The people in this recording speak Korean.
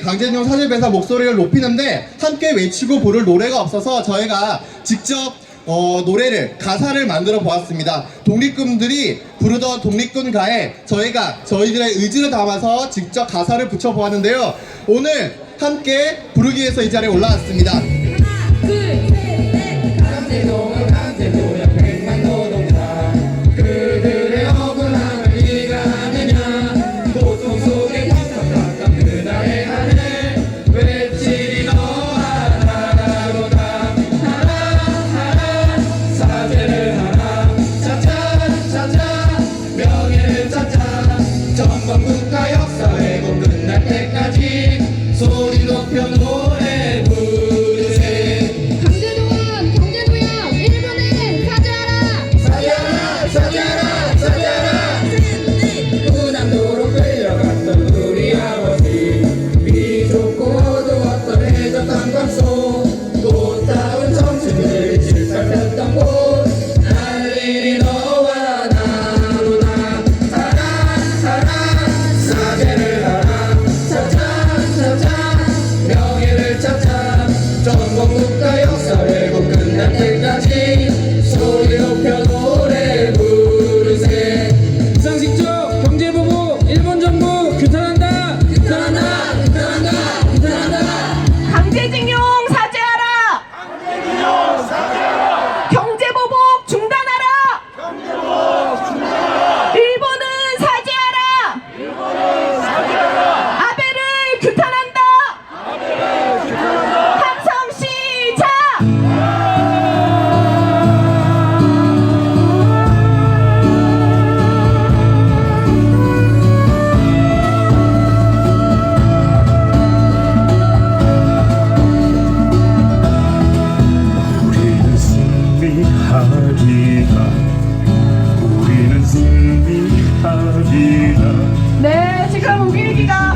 강제징용 사실배사 목소리를 높이는데 함께 외치고 부를 노래가 없어서 저희가 직접 어, 노래를 가사를 만들어 보았습니다. 독립군들이 부르던 독립군 가에 저희가 저희들의 의지를 담아서 직접 가사를 붙여 보았는데요. 오늘 함께 부르기 위해서 이 자리에 올라왔습니다. 소 승리하리라. 우리는 승리하리라. 네, 지금 우길기가